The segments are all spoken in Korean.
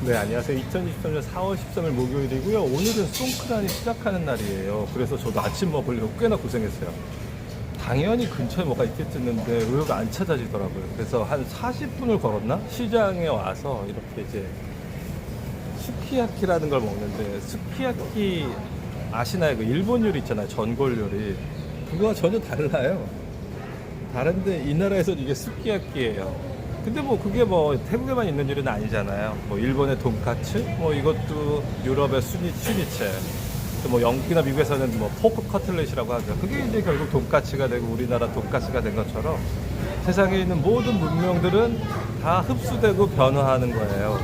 네, 안녕하세요. 2023년 4월 13일 목요일이고요. 오늘은 송크란이 시작하는 날이에요. 그래서 저도 아침 먹으려고 꽤나 고생했어요. 당연히 근처에 뭐가 있겠지 했는데 의외로 안 찾아지더라고요. 그래서 한 40분을 걸었나? 시장에 와서 이렇게 이제 스키야키라는 걸 먹는데 스키야키 아시나요? 그 일본 요리 있잖아요. 전골 요리. 그거와 전혀 달라요. 다른데 이 나라에서는 이게 스키야키예요. 근데 뭐 그게 뭐 태국에만 있는 요리는 아니잖아요. 뭐 일본의 돈까츠, 뭐 이것도 유럽의 수니 슈니체, 또뭐 영국이나 미국에서는 뭐 포크 커틀렛이라고 하죠. 그게 이제 결국 돈까츠가 되고 우리나라 돈까스가 된 것처럼 세상에 있는 모든 문명들은 다 흡수되고 변화하는 거예요.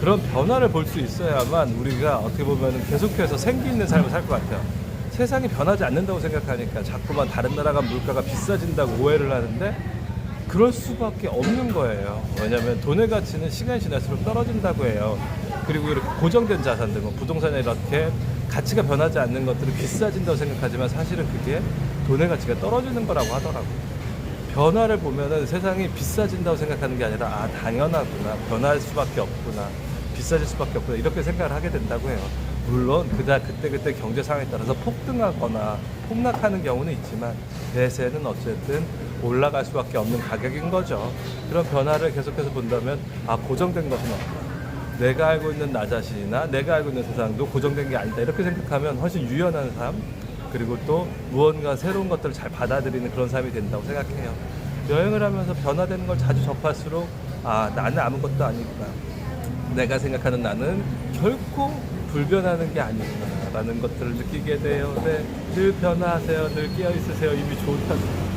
그런 변화를 볼 수 있어야만 우리가 어떻게 보면 계속해서 생기 있는 삶을 살 것 같아요. 세상이 변하지 않는다고 생각하니까 자꾸만 다른 나라 가 물가가 비싸진다고 오해를 하는데 그럴 수밖에 없는 거예요. 왜냐하면 돈의 가치는 시간이 지날수록 떨어진다고 해요. 그리고 이렇게 고정된 자산들, 뭐 부동산에 이렇게 가치가 변하지 않는 것들은 비싸진다고 생각하지만 사실은 그게 돈의 가치가 떨어지는 거라고 하더라고요. 변화를 보면은 세상이 비싸진다고 생각하는 게 아니라 아 당연하구나 변할 수밖에 없구나 비싸질 수밖에 없구나 이렇게 생각을 하게 된다고 해요. 물론 그다 그때 그때 경제 상황에 따라서 폭등하거나 폭락하는 경우는 있지만 대세는 어쨌든 올라갈 수밖에 없는 가격인 거죠. 그런 변화를 계속해서 본다면 아 고정된 것은 없다. 내가 알고 있는 나 자신이나 내가 알고 있는 세상도 고정된 게 아니다 이렇게 생각하면 훨씬 유연한 삶 그리고 또 무언가 새로운 것들을 잘 받아들이는 그런 삶이 된다고 생각해요. 여행을 하면서 변화되는 걸 자주 접할수록 아 나는 아무것도 아니구나. 내가 생각하는 나는 결코 불변하는 게 아니구나라는 것들을 느끼게 돼요. 네, 늘 변화하세요. 늘 깨어 있으세요. 이미 좋다고.